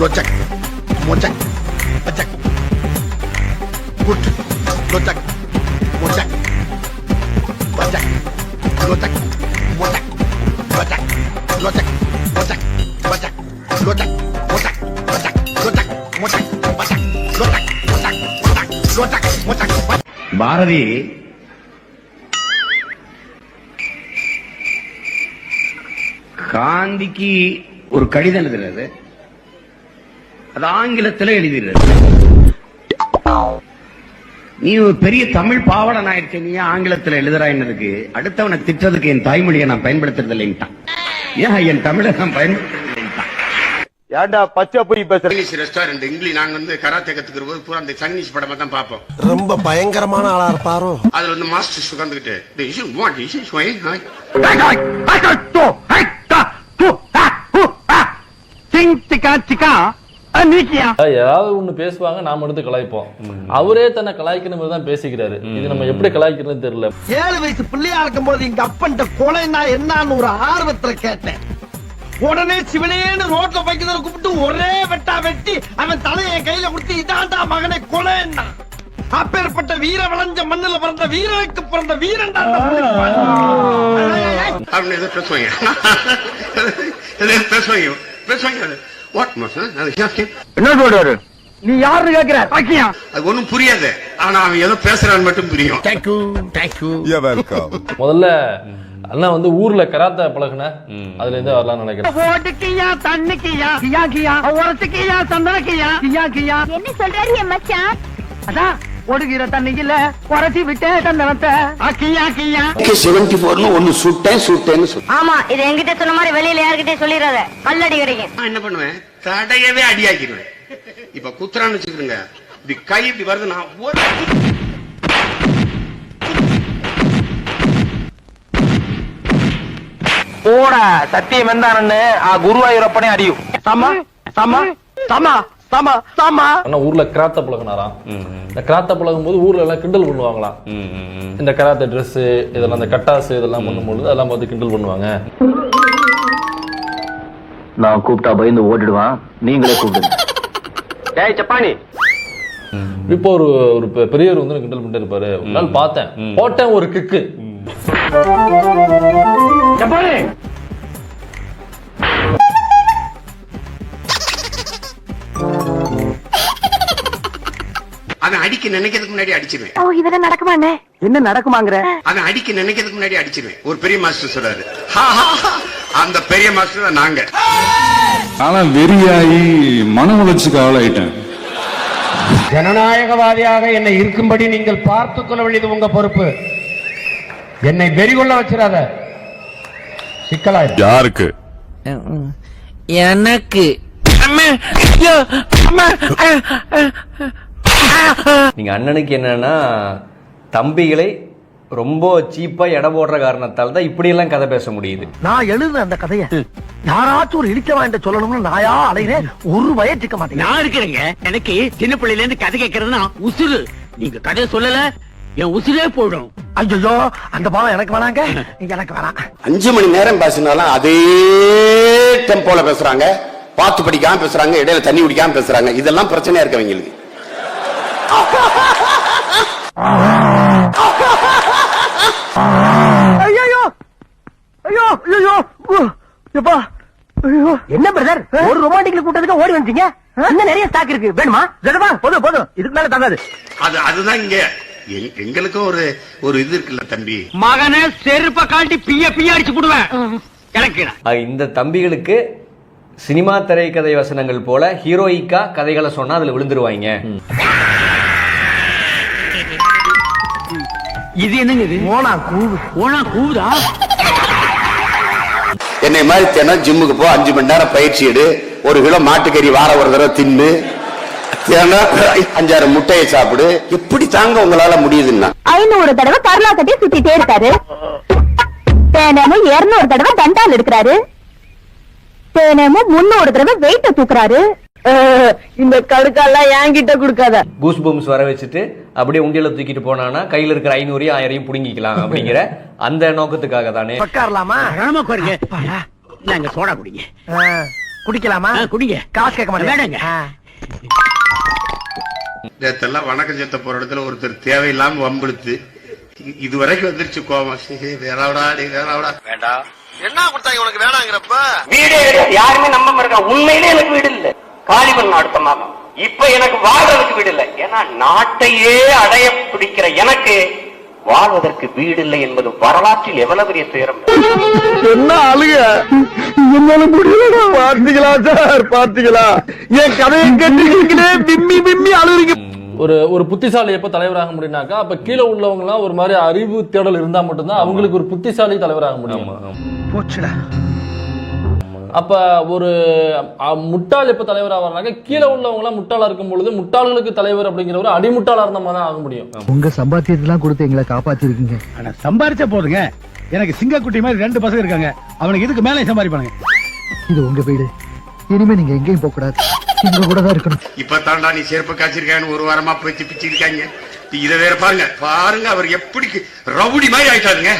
லோச்சக் மோச்சக் பச்சக் good லோச்சக் மோச்சக் பச்சக் லோச்சக் மோச்சக் பச்சக் லோச்சக் மோச்சக் பச்சக் லோச்சக் மோச்சக் பச்சக் லோச்சக் மோச்சக் பச்சக் லோச்சக் மோச்சக் பச்சக் லோச்சக் மோச்சக் பச்சக் Bharathi. காந்திக்கு ஒரு கடிதம் எழுதுறது அது ஆங்கிலத்தில் எழுதுறது நீ ஒரு பெரிய தமிழ் பாவலன் ஆயிடுச்சு நீ ஆங்கிலத்தில் எழுதுறாயினதுக்கு அடுத்தவனை திட்டதுக்கு என் தாய்மொழியை நான் பயன்படுத்துறது இல்லைன்ட்டான் ஏன் என் தமிழை நான் பயன்படுத்துறது இல்லைன்ட்டான் ஏன்டா பச்சை பொய் பேசுற சைனீஸ் ரெஸ்டாரண்ட் இங்கிலீஷ் நாங்க வந்து கராத்தே கத்துக்கிற போது பூரா அந்த சைனீஸ் படமா தான் பார்ப்போம் ரொம்ப பயங்கரமான ஆளா இருப்பாரோ அதுல வந்து மாஸ்டர்ஸ் உட்காந்துக்கிட்டு "This is what this is why I-" ஏதாவது ஒண்ணு பேசுவாங்க நாம எடுத்து கலாய்ப்போம் அவரே தன்னை கலாய்க்கிற மாதிரி தான் பேசிக்கிறாரு இது நம்ம எப்படி கலாய்க்கிறதுன்னு தெரியல ஏழு வயசு பிள்ளையா இருக்கும் போது எங்க அப்பன்ட்ட கொலைனா என்னன்னு ஒரு ஆர்வத்துல கேட்டேன் உடனே சிவனேன்னு ரோட்ல பைக்கிறத கூப்பிட்டு ஒரே வெட்டா வெட்டி அவன் தலையை கையில கொடுத்து இதாண்டா மகனை கொலைன்னா அப்பேற்பட்ட வீர விளைஞ்ச மண்ணுல பிறந்த வீரனுக்கு பிறந்த வீரன்டா பேசுவாங்க பேசுவாங்க வாட் அது? என்ன சொல்றாரு? நீ யாருன்னு கேக்குற பாக்கியா? அது ஒண்ணும் புரியாது. ஆனா அவன் ஏதோ பேசுறான்னு மட்டும் புரியும். தேங்க்யூ தேங்க்யூ முதல்ல அண்ணா வந்து ஊர்ல கராத்தே பழகுன. அதுல இருந்து வரலாம்னு நினைக்கிறேன். ஓட்டுக்கியா தண்ணிக்கியா? கியா கியா? உரத்துக்கியா சந்தனக்கியா? கியா கியா? என்ன சொல்றாரு என் மச்சான்? அதான் ஒடுகிற தண்ணிக்குல குறைச்சி விட்டே தந்தனத்தை கியா கியா செவன்டி போர்னு ஒன்னு சுட்டேன் சுட்டேன்னு சொல்ல ஆமா இது என்கிட்ட சொன்ன மாதிரி வெளியில யார்கிட்டயும் சொல்லிடாத. கல்லடி கிடைக்கும். நான் என்ன பண்ணுவேன்? தடையவே அடியாக்கிடுவேன். இப்ப குத்துறான்னு வச்சுக்கிறேங்க இப்படி கை இப்படி வருது நான் ஒரு போட சத்தியம் எந்தானன்னு ஆ குருவாயூரப்பனே அடியும் சம சம சம. சம சம அண்ணா ஊர்ல கராத்தே பழகுனாராம் இந்த கராத்தே பழகும் போது ஊர்ல எல்லாம் கிண்டல் பண்ணுவாங்களாம் இந்த கராத்தே Dress இதெல்லாம் இந்த கட்டாசு இதெல்லாம் பண்ணும்பொழுது அதெல்லாம் பார்த்து கிண்டல் பண்ணுவாங்க. நான் கூப்பிட்டா பயந்து ஓடிடுவான். நீங்களே கூப்பிடுங்க. டேய் சப்பானி. இப்போ ஒரு ஒரு பெ- பெரியவர் வந்து கிண்டல் பண்ணிட்டு இருப்பாரு. ஒரு நாள் பார்த்தேன். போட்டேன் ஒரு கிக்கு. அவன் அடிக்க நினைக்கிறதுக்கு முன்னாடி அடிச்சிருவேன். ஓ இதெல்லாம் நடக்குமாண்ணே? என்ன நடக்குமாங்கிற? அவன் அடிக்க நினைக்கிறதுக்கு முன்னாடி அடிச்சிருவேன். ஒரு பெரிய மாஸ்டர் சொல்றாரு. அந்த பெரிய மாஸ்டர் தான் நாங்க. ஆனா வெறியாகி மன உளைச்சுக்கு ஆளாயிட்டேன். ஜனநாயகவாதியாக என்னை இருக்கும்படி நீங்கள் பார்த்துக் கொள்ள வேண்டியது உங்க பொறுப்பு. என்னை வெறிகொள்ள வச்சிடாத. சிக்கலாயிரும் யாருக்கு? எனக்கு. நீங்க அண்ணனுக்கு என்னன்னா தம்பிகளை ரொம்ப சீப்பா எடை போடுற காரணத்தால் தான் இப்படி எல்லாம் கதை பேச முடியுது. நான் எழுதுன அந்த கதைய யாராச்சும் ஒரு இடிச்ச வாங்கிட்ட சொல்லணும்னு நாயா அலைகிறேன் ஒரு வயற்றுக்க மாட்டேன் நான் இருக்கிறேங்க. எனக்கு சின்ன பிள்ளையில இருந்து கதை கேட்கறதுனா உசுறு. நீங்க கதை சொல்லல என் உசுரே போயிடும். ஐயோ அந்த பாவம் எனக்கு வேணாங்க. எனக்கு வேணாம். அஞ்சு மணி நேரம் பேசினாலும் அதே டெம்போல பேசுறாங்க. பார்த்து படிக்காம பேசுறாங்க இடையில தண்ணி குடிக்காம பேசுறாங்க. இதெல்லாம் பிரச்சனையா இருக்கு அவங்களுக்கு. ஐயோ ஐயோ ஐயோ எப்பா? ஐயோ! என்ன பிரதர் ஒரு ரொமான்டிக்ல கூட்டத்துக்கு ஓடி வந்துட்டீங்க இன்னும் நிறைய ஸ்டாக் இருக்கு. வேணுமா? வேணுமா போதும் போதும். இதுக்கு மேல தாங்காது. அது அதுதான் இங்க. எங்க- எங்களுக்கும் ஒரு ஒரு இது இருக்குல்ல தம்பி. மகனை செருப்ப காட்டி பிய பிய அடிச்சு போடுவேன். எனக்கு இந்த தம்பிகளுக்கு சினிமா திரைக்கதை வசனங்கள் போல ஹீரோயிக்கா கதைகளை சொன்னா அதுல விழுந்துருவாங்க. இது என்னங்க இது? ஓனா கூவு. ஓனா கூவுதா? என்னை மாதிரி தினம் ஜிம்முக்கு போ அஞ்சு மணி நேரம் பயிற்சி எடு. ஒரு கிலோ மாட்டுக்கறி வார ஒரு தடவை தின்னு. அஞ்சாறு முட்டையை சாப்பிடு. எப்படி தாங்க உங்களால முடியுதுன்னா? ஐநூறு தடவை கருணா கட்டி சுத்திட்டே இருக்காரு. தினமும் இருநூறு தடவை தண்டால் எடுக்கிறாரு. தினமும் முன்னூறு தடவை வெயிட்ட தூக்குறாரு. இந்த கடுக்கெல்லாம் என்கிட்ட கொடுக்காத. கூஸ் பூம்ஸ் வர வச்சுட்டு அப்படியே உண்டியல தூக்கிட்டு போனானா கையில இருக்கிற ஐநூறையும் ஆயிரையும் புடுங்கிக்கலாம் அப்படிங்கிற அந்த நோக்கத்துக்காக தானே. நாங்க சோடா குடிங்க. குடிக்கலாமா? குடிங்க. காசு கேட்க மாட்டேங்க. நேத்தெல்லாம் வணக்கம் செத்த போற இடத்துல ஒருத்தர் தேவையில்லாம வம்பிழுத்து இ- இது வரைக்கும் வந்துருச்சு கோவம் சீ, வேறாவடா டே வேறாவடா. வேண்டாம். என்ன கொடுத்தாங்க உனக்கு வேணாங்கிறப்ப? வீடே யாருமே நம்ப மாட்டா உண்மையிலே எனக்கு வீடு இல்ல. காலிபன் அடுத்த மாதம் இப்ப எனக்கு வாழ்றதுக்கு வீடு இல்ல. ஏன்னா நாட்டையே அடைய பிடிக்கிற எனக்கு வாழ்வதற்கு வீடு இல்லை என்பது வரலாற்றில் எவ்வளவு பெரிய துயரம்? என்ன முடியல பாத்தீங்களா சார்? பாத்தீங்களா என் கதையை கேட்டுக்கிட்டே பிம்மி பிம்மி அழுகுறீங்க ஒரு ஒரு புத்திசாலி எப்ப தலைவராக முடியும்னாக்கா அப்ப கீழே உள்ளவங்க எல்லாம் ஒரு மாதிரி அறிவு தேடல் இருந்தா மட்டும்தான் அவங்களுக்கு ஒரு புத்திசாலி தலைவராக முடியும். போச்சுடா. அப்ப ஒரு முட்டாள் எப்ப தலைவரா வர்றாங்க கீழே உள்ளவங்க எல்லாம் முட்டாளா இருக்கும் பொழுது முட்டாள்களுக்கு தலைவர் அப்படிங்கிற ஒரு அடிமுட்டாளா இருந்த மாதிரி தான் ஆக முடியும். உங்க சம்பாத்தியத்தெல்லாம் கொடுத்து எங்களை காப்பாத்திருக்கீங்க. ஆனா சம்பாரிச்சா போதுங்க. எனக்கு சிங்கக்குட்டி மாதிரி ரெண்டு பசங்க இருக்காங்க. அவனுக்கு இதுக்கு மேலே சம்பாதிப்பானுங்க இது உங்க வீடு. இனிமே நீங்க எங்கேயும் போக கூடாது இங்க கூட தான் இருக்கணும். இப்ப தாண்டா நீ செருப்பு காய்ச்சிருக்கான்னு ஒரு வாரமா போய் பிச்சிருக்காங்க இத வேற பாருங்க. பாருங்க அவர் எப்படி ரவுடி மாதிரி ஆயிட்டாருங்க.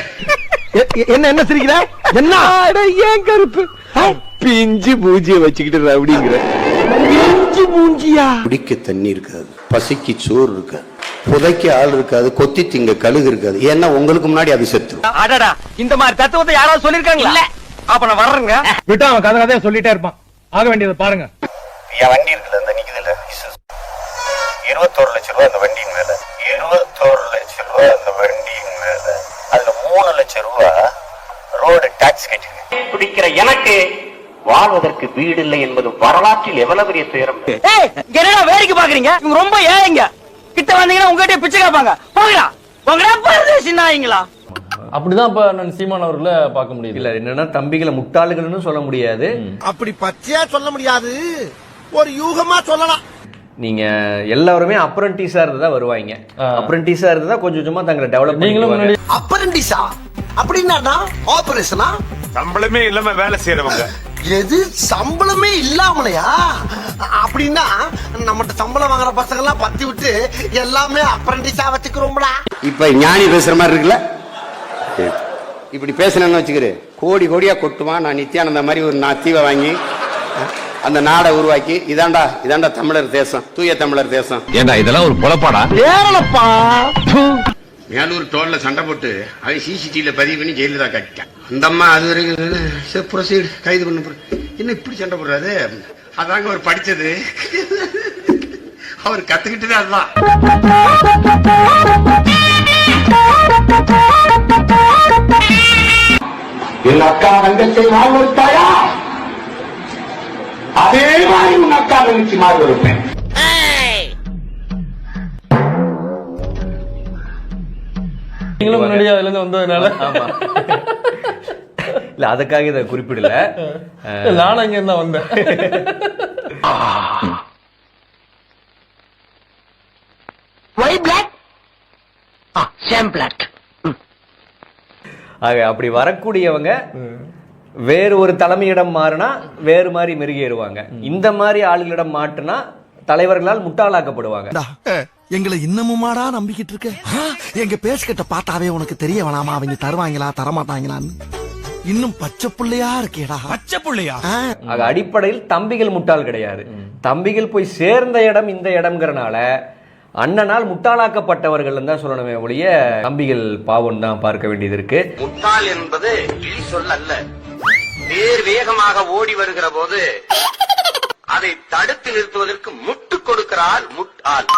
என்ன என்ன சிரிக்கிற? என்ன? ஏன் கருப்பு? பிஞ்சு பூஜ்ஜிய வச்சுக்கிட்டு ரவுடிங்கிற. பிஞ்சு பூஞ்சியா குடிக்க தண்ணி இருக்காது பசிக்கு சோறு இருக்காது புதைக்க ஆள் இருக்காது கொத்தி திங்க கழுகு இருக்காது. ஏன்னா உங்களுக்கு முன்னாடி அது செத்து அடடா இந்த மாதிரி தத்துவத்தை யாராவது சொல்லிருக்காங்களா அப்ப நான் வர்றேங்க. விட்டா அவன் கதை கதையா சொல்லிட்டே இருப்பான். ஆக வேண்டியதை பாருங்க. என் வண்டி இருக்குல்ல அந்த நிக்குதுல. இருபத்தோரு லட்சம் ரூபாய் அந்த வண்டியின் மேல. இருபத்தோரு லட்சம் ரூபாய் அந்த வண்டியின் மேல. அதுல மூணு லட்சம் ரூபாய் ரோடு டாக்ஸ் கட்டிருக்கேன் பிடிக்கிற எனக்கு வாழ்வதற்கு வீடு இல்லை என்பது வரலாற்றில் எவ்வளவு பெரிய துயரம்? என்னடா வேடிக்கை பாக்குறீங்க இவங்க ரொம்ப ஏழைங்க. கிட்ட வந்தீங்கன்னா உங்ககிட்ட பிச்சை கேட்பாங்க. போங்கடா. அப்படிதான் இப்ப நான் சீமான் அவர்களை பார்க்க முடியுது. இல்ல என்னன்னா தம்பிகளை முட்டாளுகள்னு சொல்ல முடியாது. அப்படி பச்சையா சொல்ல முடியாது. ஒரு யூகமா சொல்லலாம். நீங்க எல்லாருமே அப்ரண்டிஸா இருந்து தான் வருவாங்க. ஆ. அப்ரண்டிஸா இருந்து தான் கொஞ்சம் கொஞ்சமா தங்களை டெவலப் நீங்களும் முன்னாடி அப்பரண்டிஸா அப்படின்னா ஆபரேஷனா சம்பளமே இல்லாம வேலை செய்யறவங்க எது? சம்பளமே இல்லாமலையா? அப்படின்னா நம்மகிட்ட சம்பளம் வாங்குற பசங்க எல்லாம் பத்தி விட்டு எல்லாமே அப்ரண்டிஸா வச்சுக்கிறோம்டா. இப்ப ஞானி பேசுற மாதிரி இருக்குல்ல? இப்படி பேசுனேன்னு வச்சுக்கிறேன் கோடி கோடியா கொட்டுவான். நான் நித்யானந்த மாதிரி ஒரு நான் தீவை வாங்கி அந்த நாடை உருவாக்கி இதாண்டா இதாண்டா தமிழர் தேசம். தூய தமிழர் தேசம். ஏண்டா இதெல்லாம் ஒரு பொழப்பாடா ஏறலப்பா. மேலூர் டோல்ல சண்டை போட்டு அவன் சிசிடிவில பதிவு பண்ணி ஜெயலலிதா காட்டிட்டான். அந்த அம்மா அது வரைக்கும் ப்ரொசீடு கைது பண்ண போற என்ன இப்படி சண்டை போடுறாரு? அதாங்க அவர் படிச்சது. அவர் கத்துக்கிட்டது அதுதான். என் அக்கா தங்கத்தை வாழ்வெடுத்தாயா அதே மாதிரி உன் அக்கா தங்கச்சி மாறி இருப்பேன் நீங்களும் முன்னாடி அதுல இருந்து வந்ததுனால. ஆமா. இல்ல அதுக்காக இதை குறிப்பிடல. நானும் அங்க இருந்தா வந்தேன் ஒய் பிளாக் சேம் பிளாக் ஆக அப்படி வரக்கூடியவங்க வேறு ஒரு தலைமையிடம் மாறினா வேறு மாதிரி மெருகேறுவாங்க. இந்த மாதிரி ஆளுகளிடம் மாட்டுனா தலைவர்களால் முட்டாளாக்கப்படுவாங்க. எங்களை இன்னமுமாடா நம்பிக்கிட்டு இருக்க எங்க பேசுகிட்ட பார்த்தாவே உனக்கு தெரிய வேணாமா? அவங்க தருவாங்களா தரமாட்டாங்களான்னு. இன்னும் பச்சை புள்ளையா இருக்கேடா. பச்சை புள்ளையா? ஆக அடிப்படையில் தம்பிகள் முட்டாள் கிடையாது. தம்பிகள் போய் சேர்ந்த இடம் இந்த இடம்ங்கிறனால அண்ணனால் முட்டாளாக்கப்பட்டவர்கள் தான் சொல்லணுமே ஒழிய தம்பிகள் பாவம் தான் பார்க்க வேண்டியது இருக்கு. முட்டாள் என்பது கிளி சொல் அல்ல. வேர் வேகமாக ஓடி வருகிற போது அதை தடுத்து நிறுத்துவதற்கு முட்டு கொடுக்கிறாள் முட்டாள்.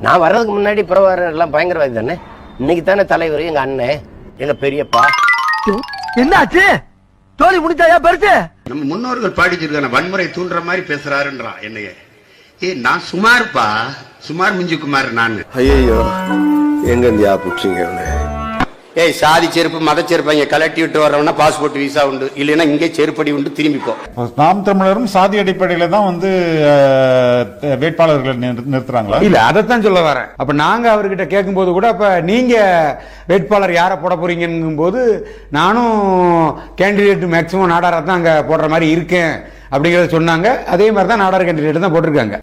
நான் வர்றதுக்கு முன்னாடி பிரபாகரன் எல்லாம் பயங்கரவாதி தானே? இன்னைக்கு தானே தலைவர் எங்க அண்ணன் எங்க பெரியப்பா. என்னாச்சு? தோழி முடிச்சாயா பெருசு? நம்ம முன்னோர்கள் பாடிச்சிருக்கான வன்முறை தூண்டுற மாதிரி பேசுறாருன்றான் என்னைய. ஏய் நான் சுமார்ப்பா? சுமார் மிஞ்சி குமார் நான். ஐயோ எங்க இந்தியா புடிச்சிங்க ஏய் சாதி செருப்பு மத செருப்பு இங்க கலட்டி விட்டு வர்றவனா பாஸ்போர்ட் விசா உண்டு. இல்லைன்னா இங்கே செருப்படி உண்டு திரும்பிப்போ நாம் தமிழரும் சாதி அடிப்படையில தான் வந்து வேட்பாளர்களை நிறு- நிறுத்துறாங்களா? இல்ல அதைத்தான் சொல்ல வரேன். அப்ப நாங்க அவர்கிட்ட கேட்கும்போது கூட அப்ப நீங்க வேட்பாளர் யாரை போட போறீங்கங்கும் போது நானும் கேண்டிடேட் மேக்சிமம் நாடாரா தான் அங்க போடுற மாதிரி இருக்கேன் அப்படிங்கறத சொன்னாங்க. அதே மாதிரி தான் நாடார் கேண்டிடேட் தான் போட்டிருக்காங்க.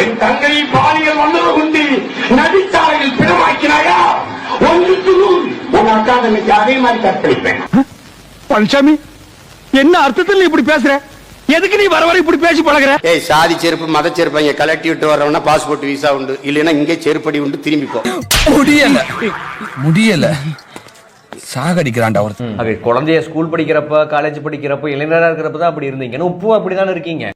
என் தங்கை பாலியல் வந்தது கொண்டு பிணமாக்கினாயா ஒன்றுக்கு நூல் உன் அக்கா தங்கச்சி அதே மாதிரி கற்பழிப்பேன். பழனிசாமி என்ன அர்த்தத்தில் நீ இப்படி பேசுற? எதுக்கு நீ வர வர இப்படி பேசி பழகுற? ஏய் சாதி செருப்பு மத செருப்பு இங்க கலட்டி விட்டு வரவனா பாஸ்போர்ட் விசா உண்டு. இல்லைன்னா இங்கே செருப்படி உண்டு திரும்பி போ. முடியல. முடியல. சாகடிக்கிறான்டா ஒருத்தன். அது குழந்தைய ஸ்கூல் படிக்கிறப்ப காலேஜ் படிக்கிறப்ப இளைஞரா இருக்கிறப்ப தான் அப்படி இருந்தீங்க. உப்பு அப்படிதானே இருக்கீங்க.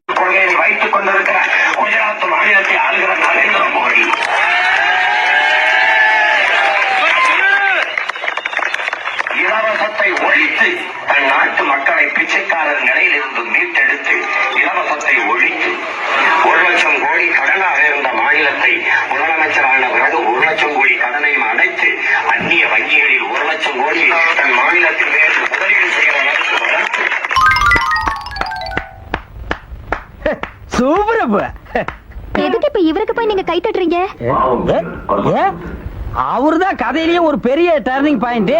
அவர்தான் கதையிலேயே ஒரு பெரிய டர்னிங் பாயிண்ட்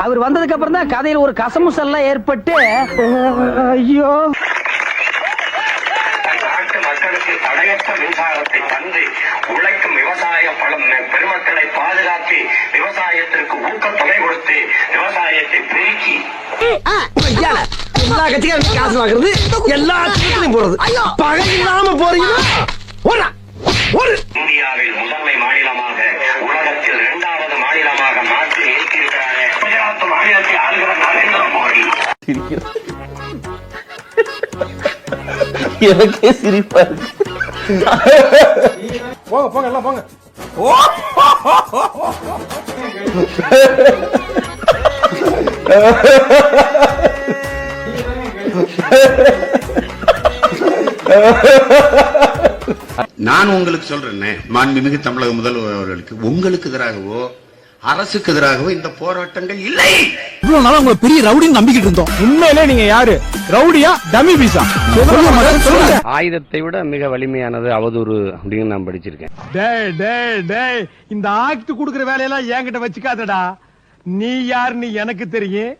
அவர் வந்ததுக்கு அப்புறம் தான் கதையில ஒரு கசமுசல்லாம் ஏற்பட்டு ஐயோ. மின்சாரத்தை தந்து உழைக்கும் விவசாய பலம் பெருமக்களை பாதுகாத்து விவசாயத்திற்கு ஊக்கத்தொகை கொடுத்து விவசாயத்தை பெருக்கி. எல்லா கட்சிக்காரும் காசு வாங்குறது எல்லா கட்சிகளையும் போறது. பகை இல்லாம போறீங்க இந்தியாவில் முதன்மை மாநிலமாக உலகத்தில் இரண்டாவது மாநிலமாக மாற்றி நிறுத்தியிருக்கிறாரே குஜராத் மாநிலத்தை ஆளுகிற நரேந்திர மோடி. எனக்கே சிரிப்பா போங்க போங்க எல்லாம் போங்க. நான் உங்களுக்கு சொல்றேனே மாண்புமிகு தமிழக முதல்வர் அவர்களுக்கு உங்களுக்கு எதிராகவோ அரசுக்கு எதிராகவோ இந்த போராட்டங்கள் இல்லை. இவ்வளவு நாளா உங்களை பெரிய ரவுடின்னு நம்பிக்கிட்டு இருந்தோம். உண்மையிலே நீங்க யாரு? ரவுடியா? டமி சொல்லுங்க ஆயுதத்தை விட மிக வலிமையானது அவதூறு அப்படின்னு நான் படிச்சிருக்கேன். டேய் டேய் டேய் இந்த ஆக்ட் குடுக்குற வேலையெல்லாம் என்கிட்ட வச்சுக்காதடா. நீ யாருன்னு எனக்கு தெரியும்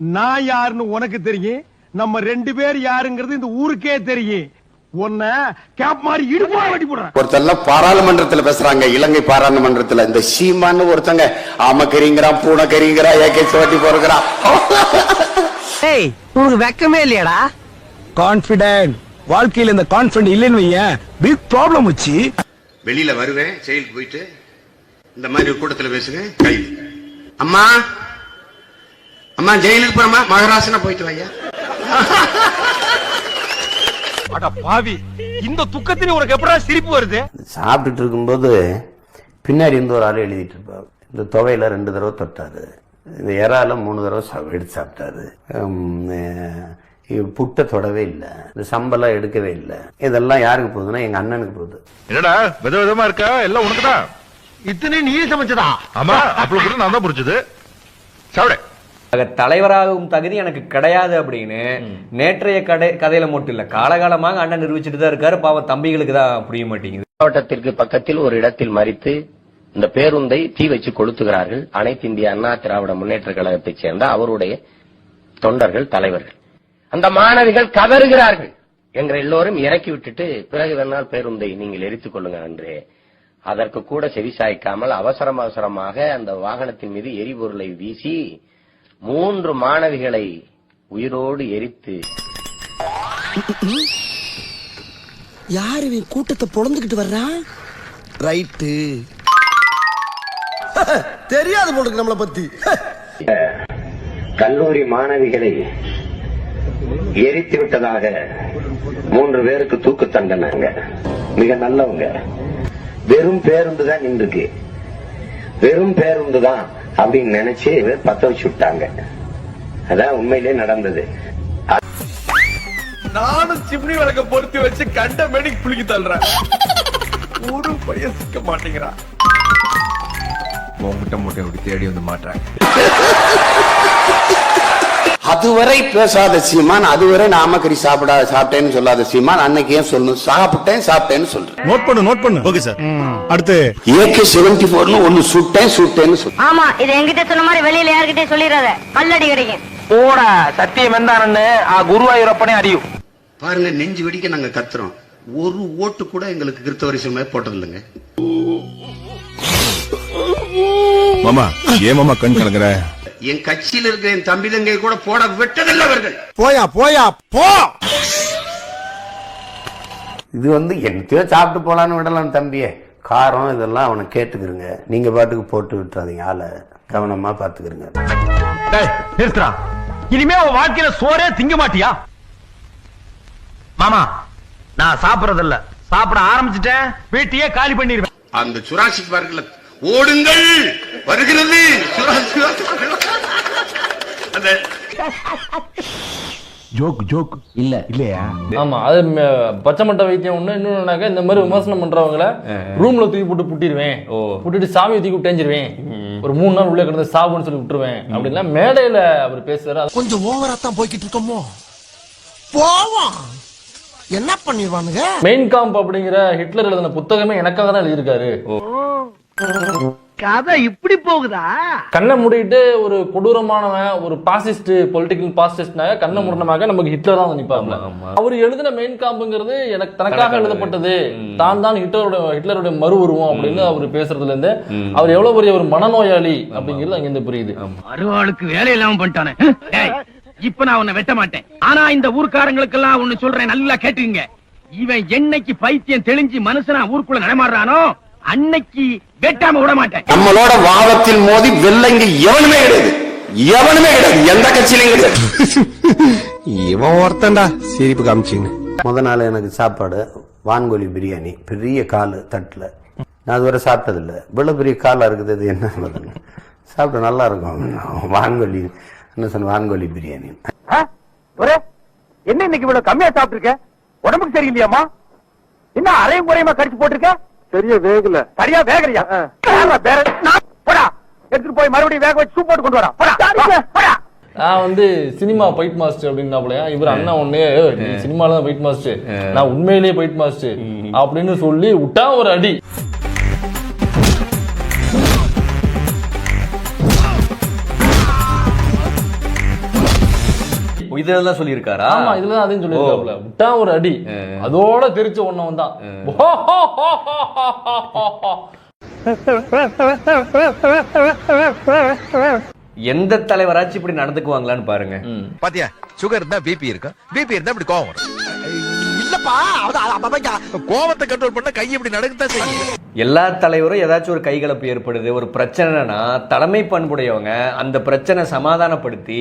நான் யாருன்னு உனக்கு தெரியும் நம்ம ரெண்டு பேர் யாருங்கிறது இந்த ஊருக்கே தெரியும். ஒருத்தெல்லாம் பாராளுமன்றத்துல பேசுறாங்க இலங்கை பாராளுமன்றத்துல. இந்த சீமான்னு ஒருத்தங்க ஆமக்கறிங்கிறான் பூனைக்கறிங்கிறான் ஏகே சோட்டி போறக்கிறான். ஏய் உனக்கு வெக்கமே இல்லையாடா? கான்பிடென்ட் வாழ்க்கையில இந்த கான்பிடன்ட் இல்லைன்னு வையேன். பிக் ப்ராப்ளம் வச்சு வெளியில வருவேன் செயலுக்கு போயிட்டு. இந்த மாதிரி ஒரு கூட்டத்துல பேசுங்க கைது. அம்மா அம்மா ஜெயிலுக்கு போறமா மகராசனா போயிட்டு வையா அட பாவி இந்த துக்கத்திலே உனக்கு எப்படா சிரிப்பு வருது? சாப்பிட்டுட்டு இருக்கும்போது பின்னாடி இருந்து ஒரு ஆள் எழுதிட்டு இருப்பார். இந்த துவையில ரெண்டு தடவை தொட்டாரு. இந்த இறால மூணு தடவை எடுத்து சாப்பிட்டாரு. புட்டை தொடவே இல்லை. இந்த சம்பளம் எடுக்கவே இல்லை. இதெல்லாம் யாருக்கு போகுதுன்னா எங்க அண்ணனுக்கு போகுது. என்னடா வித விதமா இருக்கா? எல்லாம் உனக்குதான். இத்தனை நீ சமைச்சதா? ஆமா அப்பளம் கூட நான் தான் புரிச்சது. சாப்பிட. தலைவராகும் தகுதி எனக்கு கிடையாது அப்படின்னு நேற்றைய கடை கதையில மட்டும் இல்ல. காலகாலமாக அண்ணன் நிரூபிச்சுட்டு தான் இருக்காரு. பாவம் தம்பிகளுக்கு தான் புரிய மாட்டேங்குது. மாவட்டத்திற்கு பக்கத்தில் ஒரு இடத்தில் மறித்து இந்த பேருந்தை தீ வச்சு கொளுத்துகிறார்கள். அனைத்து இந்திய அண்ணா திராவிட முன்னேற்ற கழகத்தைச் சேர்ந்த அவருடைய தொண்டர்கள் தலைவர்கள். அந்த மாணவிகள் கதறுகிறார்கள். எங்கள் எல்லோரும் இறக்கி விட்டுட்டு பிறகு வேணால் பேருந்தை நீங்கள் எரித்துக் கொள்ளுங்க என்று அதற்கு கூட செவிசாய்க்காமல் அவசரம் அவசரமாக அந்த வாகனத்தின் மீது எரிபொருளை வீசி மூன்று மாணவிகளை உயிரோடு எரித்து யார் இவன் கூட்டத்தை பொழந்துகிட்டு வர்றான் ரைட்டு. தெரியாது போலுக்கு நம்மளை பத்தி. கல்லூரி மாணவிகளை எரித்து விட்டதாக மூன்று பேருக்கு தூக்கு தண்டனைங்க. மிக நல்லவங்க. வெறும் பேருந்து தான் நின்றுக்கு வெறும் பேருந்து தான் அப்படின்னு நினைச்சு பத்த வச்சு விட்டாங்க. அதான் உண்மையிலே நடந்தது. நானும் சிம்னி விளக்க பொருத்தி வச்சு கண்ட மேடிக்கு புளிக்கு தள்ளுறேன். ஒரு பையன் சிக்க மாட்டேங்கிறான். முட்டை மூட்டை அப்படி தேடி வந்து மாட்டாங்க அதுவரை பேசாத சீமான் அதுவரை நாமக்கறி சாப்பிடா சாப்பிட்டேன்னு சொல்லாத சீமான் அன்னைக்கு ஏன் சொல்லணும் சாப்பிட்டேன் சாப்பிட்டேன்னு சொல்றேன். நோட் பண்ணு நோட் பண்ணு. ஓகே சார் அடுத்து. ஏகே செவன்டி போர்னு ஒன்னு சுட்டேன் சுட்டேன்னு சொல்றேன் ஆமா இது என்கிட்ட சொன்ன மாதிரி வெளியில யார்கிட்ட சொல்லிடாத. கல்லடி கிடைக்கும். போட சத்தியம் எந்தானன்னு குருவாயூரப்பனே அறியும். பாருங்க நெஞ்சு வெடிக்க நாங்க கத்துறோம். ஒரு ஓட்டு கூட எங்களுக்கு கிறிஸ்தவ வரிசை போட்டது இல்லைங்க மாமா ஏன் மாமா கண் கலங்குற? என் கட்சியில் இருக்கிற என் தம்பி தங்கை கூட போட விட்டதில்லை அவர்கள். போயா போயா போ! இது வந்து என்னத்தையோ சாப்பிட்டு போலான்னு விடலாம் தம்பியே. காரம் இதெல்லாம் அவனை கேட்டுக்கிறங்க நீங்க பாட்டுக்கு போட்டு விட்டுறாதீங்க. ஆளை கவனமா பாத்துக்கிறங்க நிறுத்துறா இனிமே உன் வாழ்க்கையில சோறே திங்க மாட்டியா? மாமா நான் சாப்பிடறது இல்ல சாப்பிட ஆரம்பிச்சிட்டேன். வீட்டையே காலி பண்ணிடுவேன். அந்த சுராசிக் பார்க்கல ஓடுங்கள். வருகிறது. அந்த ஜோக் ஜோக் இல்ல. இல்லையா? ஆமா அது பச்சை மட்டை வைத்தியம் ஒண்ணு இன்னொன்னாக்கா இந்த மாதிரி விமர்சனம் பண்றவங்கள ரூம்ல தூக்கி போட்டு புட்டிடுவேன் ஓ. புட்டிட்டு சாவியை தூக்கி விட்டேஞ்சிருவேன் ஒரு மூணு நாள் உள்ளே கிடந்து சாவுன்னு சொல்லி விட்டுருவேன். அப்படின்லாம் மேடையில அவர் பேசுறாரு. அது கொஞ்சம் ஓவரா தான் போய்கிட்டு இருக்கோமோ? போவோம். என்ன பண்ணிடுவானுங்க? மெயின் காம்ப் அப்படிங்கிற ஹிட்லர் எழுதின புத்தகமே எனக்காக தான் எழுதியிருக்காரு. கதை இப்படி போகுதா? கண்ணை மூடிட்டு ஒரு கொடூரமானவன் ஒரு பாசிஸ்ட் பொலிட்டிக்கல் பாசிஸ்ட்னாக கண்ணை மூடனமாக நமக்கு ஹிட்லர் தான் ஆமா. அவர் எழுதின மெயின் காம்புங்கிறது எனக்கு தனக்காக எழுதப்பட்டது. தான் தான் ஹிட்லரோட ஹிட்லருடைய மறு உருவம் அப்படின்னு அவர் பேசுறதுல இருந்து அவர் எவ்வளவு பெரிய ஒரு மனநோயாளி அப்படிங்கிறது அங்க இருந்து புரியுது அருவாளுக்கு வேலை இல்லாம பண்ணிட்டானே. இப்ப நான் உன்னை வெட்ட மாட்டேன். ஆனா இந்த ஊர்க்காரங்களுக்கெல்லாம் ஒண்ணு சொல்றேன் நல்லா கேட்டுங்க இவன் என்னைக்கு பைத்தியம் தெளிஞ்சு மனுஷனா ஊருக்குள்ள நடமாடுறானோ அன்னைக்கு வெட்டாம விட மாட்டேன். நம்மளோட வாதத்தில் மோதி வெள்ளங்க எவனுமே கிடையாது. எவனுமே கிடையாது. எந்த கட்சியிலையும் கிடையாது. இவன் ஒருத்தன்டா. சிரிப்பு காமிச்சின்னு. முத நாள் எனக்கு சாப்பாடு வான்கோழி பிரியாணி பெரிய கால் தட்டுல. நான் அதுவரை சாப்பிட்டதில்ல. இவ்வளவு பெரிய காலா இருக்குது அது என்ன? சாப்பிட நல்லா இருக்கும். வான்கோழி என்ன சொன்ன வான்கோழி பிரியாணி. என்ன இன்னைக்கு இவ்வளவு கம்மியா சாப்பிட்டுருக்க? உடம்புக்கு சரியில்லையாமா என்ன அரையும் குறையுமா கடிச்சு போட்டிருக்க? சரியா வேகல. சரியா வேகலையா? வேற, வேற, நான் போடா. எடுத்துட்டு போய் மறுபடியும் வேக வச்சு சூப் போட்டு கொண்டு வரா. போடா போடா. நான் வந்து சினிமா ஃபைட் மாஸ்டர் அப்படின்னாப்லயா? இவர் அண்ணா ஒண்ணு சினிமால தான் ஃபைட் மாஸ்டர். நான் உண்மையிலேயே ஃபைட் மாஸ்டர். அப்படின்னு சொல்லி விட்டா ஒரு அடி. இதெல்லாம் சொல்லியிருக்காரா? ஆமா இதுலதான் அதையும் சொல்லியிருக்காப்ல விட்டா ஒரு அடி. அதோட தெரிச்ச ஒண்ணவன் தான் எந்த தலைவராச்சும் இப்படி நடந்துக்குவாங்களான்னு பாருங்க. பாத்தியா சுகர் இருந்தா பிபி இருக்கும். பிபி இருந்தா இப்படி கோவம் வரும். கோவத்தை கண்ட்ரோல் பண்ண கை இப்படி நடக்கத்தான் செய்யும் எல்லா தலைவரும் ஏதாச்சும் ஒரு கைகலப்பு ஏற்படுது. ஒரு பிரச்சனைனா தலைமை பண்புடையவங்க அந்த பிரச்சனை சமாதானப்படுத்தி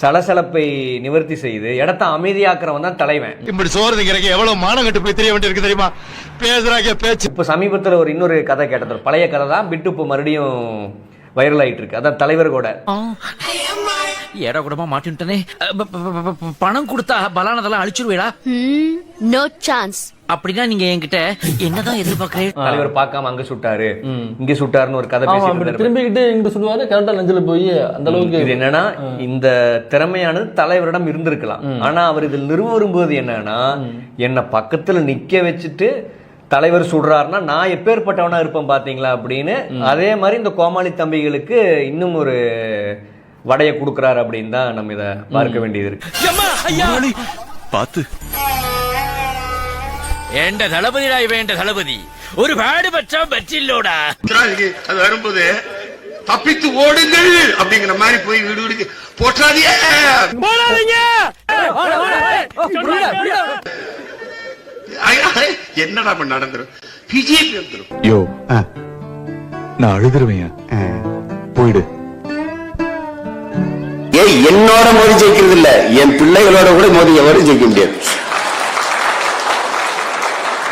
சலசலப்பை நிவர்த்தி செய்து இடத்த அமைதியாக்குறவன் தான் தலைவன். இப்படி சோறு திங்கிறக்கு எவ்வளவு மானம் கட்டு போய் தெரிய வேண்டியிருக்கு தெரியுமா? பேசுறாங்க பேச்சு. இப்ப சமீபத்துல ஒரு இன்னொரு கதை கேட்டது. பழைய கதை தான் பிட்டு இப்போ மறுபடியும் வைரல் ஆயிட்டு இருக்கு. அதான் தலைவர் கூட. ஏடா கூடமா மாட்டின்ட்டனே பணம் கொடுத்தா பலானதெல்லாம் அழிச்சிருவேடா. நோ சான்ஸ் அப்படின்னா நீங்க என்கிட்ட என்னதான் எதிர்பார்க்கறேன் தலைவர் பார்க்காம அங்க சுட்டாரு. இங்க சுட்டாருன்னு ஒரு கதை ஆமா பேசிட்டு. திரும்பிக்கிட்டு இங்கிட்டு சொல்லுவாரு கரெக்டா நெஞ்சில போய் அந்த அளவுக்கு இது என்னன்னா இந்த திறமையானது தலைவரிடம் இருந்திருக்கலாம். ஆனா அவர் இதில் நிறுவ விரும்புவது என்னன்னா என்னை பக்கத்துல நிக்க வச்சுட்டு தலைவர் சுடுறாருன்னா நான் எப்பேற்பட்டவனா இருப்பேன் பாத்தீங்களா அப்படின்னு. அதே மாதிரி இந்த கோமாளி தம்பிகளுக்கு இன்னும் ஒரு வடைய கொடுக்கறாரு அப்படின்னு தான் நம்ம இத பார்க்க வேண்டியது இருக்கு. பாத்து என்ற தளபதிடா இவன் என்ற தளபதி ஒரு பாடு பற்றா பற்றில்லோடா. அது வரும்போது தப்பித்து ஓடுங்கள் அப்படிங்கிற மாதிரி போய் வீடு வீடுக்கு போற்றாதியே என்னடா இப்ப நடந்துரும்? பிஜேபி வந்துரும். யோ நான் அழுதுருவேன். போயிடு. என்னோட மோதி ஜெயிக்கிறது இல்ல. என் பிள்ளைகளோட கூட மோதி எவரும் ஜெயிக்க முடியாது.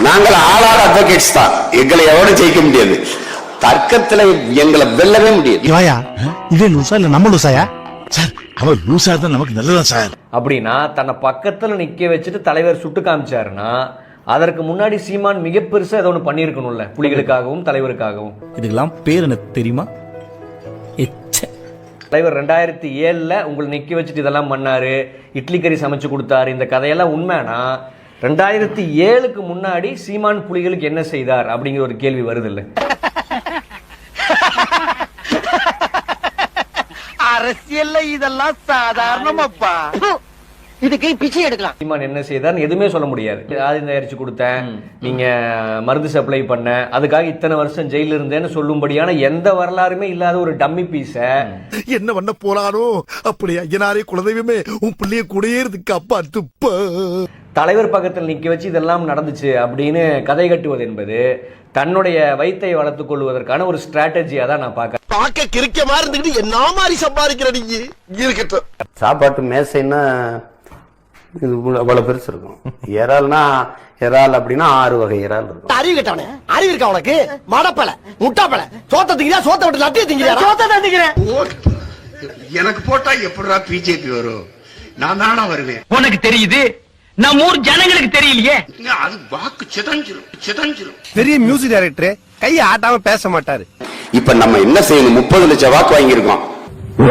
நாங்கள் ஆளாட அட்வொகேட்ஸ் தான். எங்களை எவரும் ஜெயிக்க முடியாது. தர்க்கத்துல எங்களை வெல்லவே முடியாது. இவாயா? இதே லூசா இல்ல நம்ம லூசாயா? சார் அவன் லூசா தான் நமக்கு நல்லதான் சார். அப்படின்னா தன்னை பக்கத்துல நிக்க வச்சுட்டு தலைவர் சுட்டு காமிச்சாருன்னா அதற்கு முன்னாடி சீமான் மிக பெருசா ஏதோ ஒன்று பண்ணியிருக்கணும்ல. புலிகளுக்காகவும் தலைவருக்காகவும். இதுக்கெல்லாம் பேர் எனக்கு தெரியுமா? தலைவர் ரெண்டாயிரத்தி ஏழுல உங்களை நிக்க வச்சுட்டு இதெல்லாம் பண்ணாரு. இட்லி கறி சமைச்சு கொடுத்தாரு. இந்த கதையெல்லாம் உண்மைனா ரெண்டாயிரத்தி ஏழுக்கு முன்னாடி சீமான் புலிகளுக்கு என்ன செய்தார் அப்படிங்கிற ஒரு கேள்வி வருது இல்ல அரசியல்ல இதெல்லாம் சாதாரணமாப்பா. இதுக்கு பிச்சை எடுக்கலாம். சீமான் என்ன செய்தார்? எதுவுமே சொல்ல முடியாது. ஆதி தயாரிச்சு கொடுத்தேன் நீங்க மருந்து சப்ளை பண்ண அதுக்காக இத்தனை வருஷம் ஜெயில இருந்தேன்னு சொல்லும்படியான எந்த வரலாறுமே இல்லாத ஒரு டம்மி பீஸ என்ன பண்ண போறானோ அப்படி ஐயனாரே குலதெய்வமே உன் பிள்ளைய கூடயே இருக்கு அப்பா துப்ப தலைவர் பக்கத்தில் நிக்க வச்சு இதெல்லாம் நடந்துச்சு அப்படின்னு கதை கட்டுவது என்பது தன்னுடைய வயித்தை வளர்த்துக் கொள்வதற்கான ஒரு ஸ்ட்ராட்டஜியா தான் நான் பார்க்கறேன். பாக்க கிரிக்க மாதிரி இருந்துகிட்டு என்ன மாதிரி சம்பாதிக்கிற நீங்க இருக்கட்டும். சாப்பாட்டு மேசைன்னா இது அவ்வளவு பெருசு இருக்கும். இறால்னா இறால் அப்படின்னா ஆறு வகை இறால் இருக்கும். அறிவு கட்டவனே அறிவு இருக்கா உனக்கு? மடப்பல முட்டாப்பல. சோத்த திங்கிறியா சோத்த விட்டு லட்டிய திங்கிறியா சோத்த திங்கிறேன். எனக்கு போட்டா எப்படிடா பிஜேபி வரும்? நான் தானா வருவேன். உனக்கு தெரியுது? நம்ம ஊர் ஜனங்களுக்கு தெரியலையே? அது வாக்கு சிதஞ்சிரும் சிதஞ்சிரும். பெரிய மியூசிக் டைரக்டர் கையை ஆட்டாம பேச மாட்டாரு. இப்ப நம்ம என்ன செய்யணும்? முப்பது லட்சம் வாக்கு வாங்கியிருக்கோம்.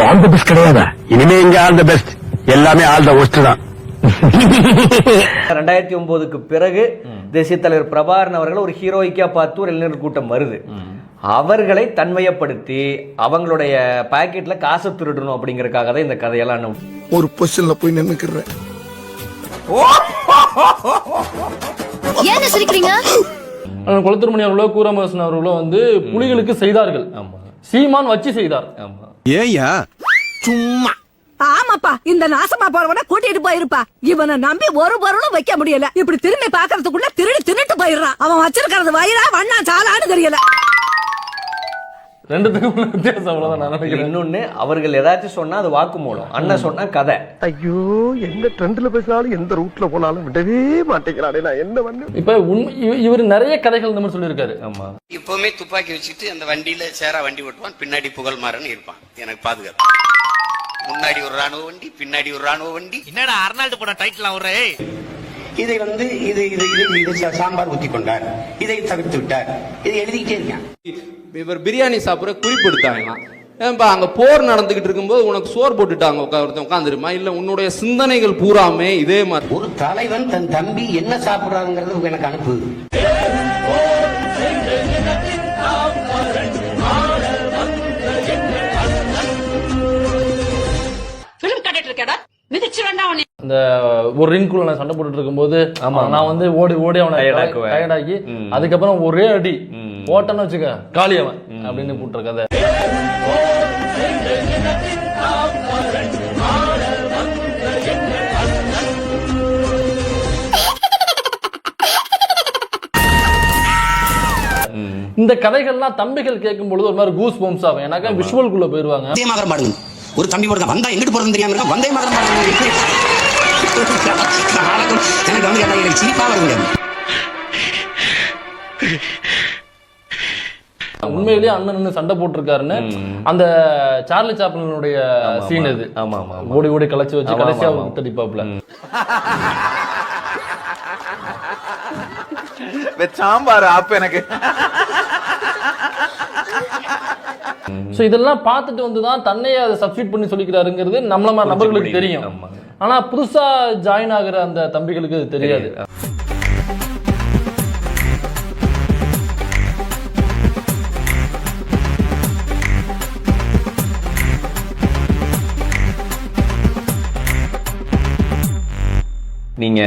ஆல் த பெஸ்ட் கிடையாதா? இனிமே இங்க ஆல் த பெஸ்ட் எல்லாமே ஆல் த ஒஸ்ட் தான். ரெண்டாயிரத்தி ஒன்பதுக்கு பிறகு தேசிய தலைவர் பிரபாகரன் அவர்கள் ஒரு ஹீரோயிக்கா பார்த்து ஒரு இளைஞர் கூட்டம் வருது. அவர்களை தன்மையப்படுத்தி அவங்களுடைய பாக்கெட்ல காசை திருடணும் அப்படிங்கறதுக்காக தான் இந்த கதையெல்லாம் நான் ஒரு பொசிஷன்ல போய் நின்னுக்கிறேன். ஏன் சிரிக்கிறீங்க? குளத்திருமணி அவர்களோ கூரமரசன் அவர்களோ வந்து புலிகளுக்கு செய்தார்கள். ஆமா. சீமான் வச்சு செய்தார். ஆமா. ஏயா சும்மா. ஆமாப்பா இந்த நாசமா போறவன கூட்டிட்டு போயிருப்பா. இவனை நம்பி ஒரு பொருளும் வைக்க முடியல. இப்படி திரும்பி பாக்குறதுக்குள்ள திருடி தின்னுட்டு போயிடுறான். அவன் வச்சிருக்கிறது வயிறா வண்ணா சாலான்னு தெரியல. ரெண்டுத்துக்கும் உள்ள வித்தியாசம் அவ்வளவுதான் நான் நினைக்கிறேன். இன்னொன்னு அவர்கள் ஏதாச்சும் சொன்னா அது வாக்குமூலம் அண்ணன் சொன்னா கதை. ஐயோ எந்த ட்ரெண்ட்ல பேசினாலும் எந்த ரூட்ல போனாலும் விடவே மாட்டேங்கிறானே நான். என்ன பண்ணு? இப்ப உண்மை இவ- இவர் நிறைய கதைகள் இந்த மாதிரி சொல்லியிருக்காரு. ஆமா. இப்பவுமே துப்பாக்கி வச்சுட்டு அந்த வண்டியில சேரா வண்டி ஓட்டுவான் பின்னாடி புகழ்மாறன் இருப்பான். எனக்கு பாதுகாப்பு. முன்னாடி ஒரு ராணுவ வண்டி பின்னாடி ஒரு ராணுவ வண்டி. என்னடா அர்னால்டு போன டைட்டில் அவரு? இதை வந்து இது இது இது இது சாம்பார் ஊத்தி கொண்டார். இதை தவிர்த்து விட்டார். இதை எழுதிக்கிட்டே இருக்கான். இவர் பிரியாணி சாப்பிட்ற குறிப்பெடுத்தாங்களாம். ஏன்பா அங்க போர் நடந்துகிட்டு இருக்கும்போது உனக்கு சோறு போட்டுட்டாங்க ஒருத்தன் உட்காந்துருமா இல்ல உன்னுடைய சிந்தனைகள் பூராமே இதே மாதிரி. ஒரு தலைவன் தன் தம்பி என்ன சாப்பிடுறாங்கிறது எனக்கு அனுப்பு. இருக்கடா மிதிச்சு வேண்டாம் அந்த ஒரு ரிங்குள்ள நான் சண்டை போட்டுட்டு இருக்கும்போது ஆமா. நான் வந்து ஓடி ஓடி அவனை. டயர்டாக்கி. அதுக்கப்புறம் ஒரே அடி. போட்டேன்னு வச்சுக்க காளி அவன் அப்படின்னு போட்டுற கதை இந்த கதைகள்லாம் தம்பிகள் கேட்கும் பொழுது ஒரு மாதிரி கூஸ் பம்ஸ் ஆகும். ஏன்னாக்கா விஷுவல்குள்ள போயிருவாங்க. ஒரு தம்பி போடுங்க வந்தா எங்கிட்டு போறது தெரியாம இருக்கா வந்தே பாடுங்க எனக்கு வந்து கேட்டா எனக்கு சிரிப்பா வருங்க உண்மையிலேயே அண்ணன் நின்னு சண்டை போட்டிருக்காருன்னு அந்த சார்லி சாப்ளினுடைய சீன் இது. ஆமா ஆமா. ஓடி ஓடி கலைச்சு வச்சு கடைசியா தடிப்பாப்ல சாம்பார் அப்ப எனக்கு. சோ இதெல்லாம் பார்த்துட்டு வந்து தான் தன்னையே அதை சப்ஸ்டியூட் பண்ணி சொல்லிக்கிறாருங்கிறது நம்மள மாதிரி நபர்களுக்கு தெரியும். ஆமா. ஆனா புதுசா ஜாயின் ஆகுற அந்த தம்பிகளுக்கு அது தெரியாது. நீங்க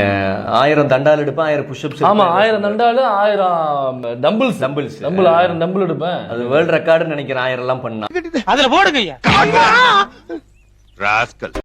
ஆயிரம் தண்டால் எடுப்பேன் ஆயிரம் புஷ்அப்ஸ் ஆமா ஆயிரம் தண்டாலு ஆயிரம் டம்பிள்ஸ் Dumbbells. டம்பிள் ஆயிரம் டம்பிள் எடுப்பேன். அது வேர்ல்ட் ரெக்கார்டுன்னு நினைக்கிறேன் ஆயிரம் எல்லாம் பண்ணா. அதுல போடுங்க